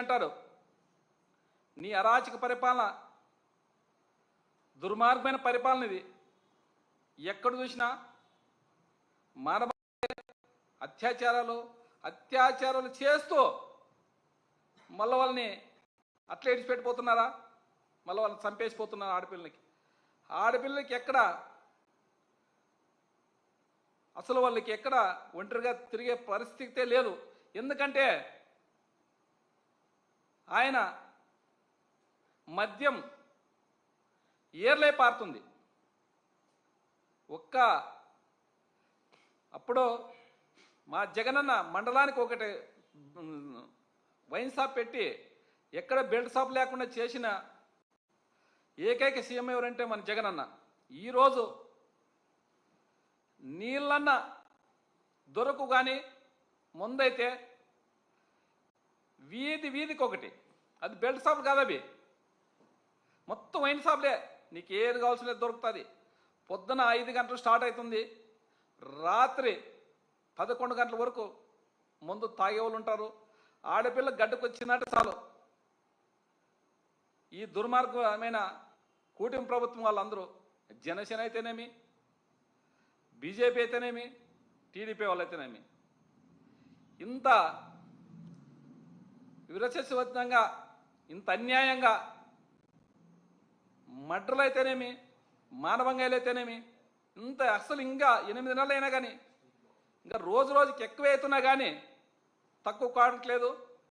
అంటారు. నీ అరాచక పరిపాలన దుర్మార్గమైన పరిపాలన ఇది. ఎక్కడ చూసినా మానవ అత్యాచారాలు అత్యాచారాలు చేస్తూ మళ్ళీ వాళ్ళని అట్లా ఇడిచిపెట్టిపోతున్నారా మళ్ళీ వాళ్ళని చంపేసిపోతున్నారు ఆడపిల్లలకి. ఆడపిల్లలకి ఎక్కడ? అసలు వాళ్ళకి ఎక్కడ ఒంటరిగా తిరిగే పరిస్థితే లేదు. ఎందుకంటే ఆయన మద్యం ఏర్లే పారుతుంది. ఒక్క అప్పుడు మా జగనన్న మండలానికి ఒకటి వైన్ షాప్ పెట్టి ఎక్కడ బెల్ట్ షాప్ లేకుండా చేసిన ఏకైక సీఎం ఎవరంటే మన జగనన్న. ఈరోజు నీళ్ళన్న దొరకు కానీ ముందైతే వీధి వీధికి ఒకటి అది బెల్ట్ షాప్ కాదు అవి. మొత్తం వైన్ షాప్లే. నీకు ఏది కావాల్సిన దొరుకుతుంది. పొద్దున ఐదు గంటలు స్టార్ట్ అవుతుంది రాత్రి పదకొండు గంటల వరకు ముందు తాగేవాళ్ళు ఉంటారు. ఆడపిల్ల గడ్డకు వచ్చినట్టు చాలు. ఈ దుర్మార్గమైన కూటమి ప్రభుత్వం వాళ్ళందరూ జనసేన అయితేనేమి బీజేపీ అయితేనేమి టీడీపీ వాళ్ళు అయితేనేమి ఇంత విరచస్వతంగా ఇంత అన్యాయంగా మడ్రలు అయితేనేమి మానవంగాయలు అయితేనేమి ఇంత అసలు ఇంకా ఎనిమిది నెలలు అయినా కానీ ఇంకా రోజు రోజుకి ఎక్కువ అవుతున్నా కానీ తక్కువ కావట్లేదు.